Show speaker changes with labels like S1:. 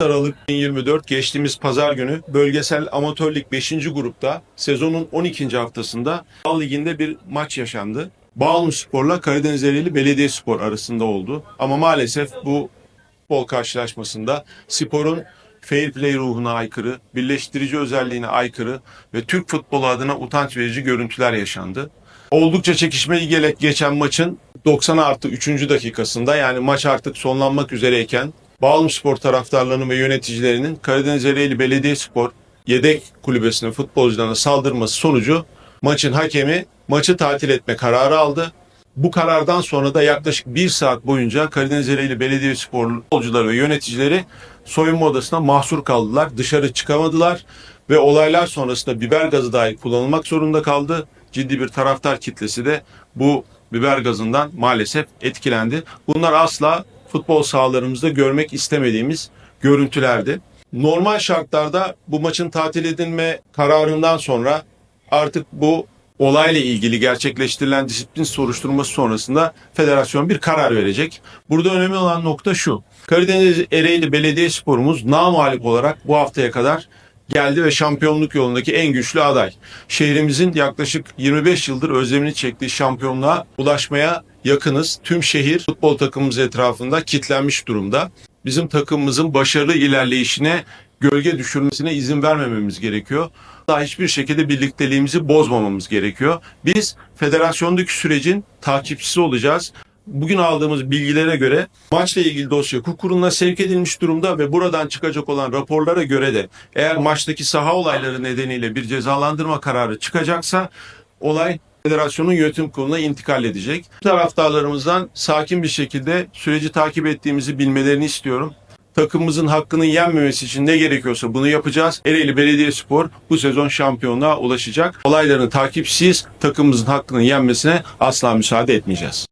S1: Aralık 2024 geçtiğimiz pazar günü bölgesel amatör lig 5. grupta sezonun 12. haftasında Bal Ligi'nde bir maç yaşandı. Bağımlı Spor'la Karadeniz Ereğli Belediyespor arasında oldu. Ama maalesef bu futbol karşılaşmasında sporun fair play ruhuna aykırı, birleştirici özelliğine aykırı ve Türk futbolu adına utanç verici görüntüler yaşandı. Oldukça çekişmeli gele- geçen maçın 90 artı 3. dakikasında yani maç artık sonlanmak üzereyken Bağlum Spor taraftarlarının ve yöneticilerinin Karadeniz Ereğli Belediyespor yedek kulübesine futbolcularına saldırması sonucu maçın hakemi maçı tatil etme kararı aldı. Bu karardan sonra da yaklaşık bir saat boyunca Karadeniz Ereğli Belediyespor futbolcuları ve yöneticileri soyunma odasına mahsur kaldılar. Dışarı çıkamadılar ve olaylar sonrasında biber gazı dahi kullanılmak zorunda kaldı. Ciddi bir taraftar kitlesi de bu biber gazından maalesef etkilendi. Bunlar asla futbol sahalarımızda görmek istemediğimiz görüntülerdi. Normal şartlarda bu maçın tatil edilme kararından sonra artık bu olayla ilgili gerçekleştirilen disiplin soruşturması sonrasında federasyon bir karar verecek. Burada önemli olan nokta şu. Karadeniz Ereğli Belediyespor'umuz namalip olarak bu haftaya kadar geldi ve şampiyonluk yolundaki en güçlü aday. Şehrimizin yaklaşık 25 yıldır özlemini çektiği şampiyonluğa ulaşmaya yakınız. Tüm şehir futbol takımımız etrafında kitlenmiş durumda. Bizim takımımızın başarılı ilerleyişine gölge düşürmesine izin vermememiz gerekiyor. Daha hiçbir şekilde birlikteliğimizi bozmamamız gerekiyor. Biz federasyondaki sürecin takipçisi olacağız. Bugün aldığımız bilgilere göre maçla ilgili dosya hukuk kuruluna sevk edilmiş durumda ve buradan çıkacak olan raporlara göre de eğer maçtaki saha olayları nedeniyle bir cezalandırma kararı çıkacaksa olay federasyonun yönetim kuruluna intikal edecek. Taraftarlarımızdan sakin bir şekilde süreci takip ettiğimizi bilmelerini istiyorum. Takımımızın hakkının yenmemesi için ne gerekiyorsa bunu yapacağız. Ereğli Belediyespor bu sezon şampiyonluğa ulaşacak. Olayların takipçisiyiz. Takımımızın hakkının yenmesine asla müsaade etmeyeceğiz.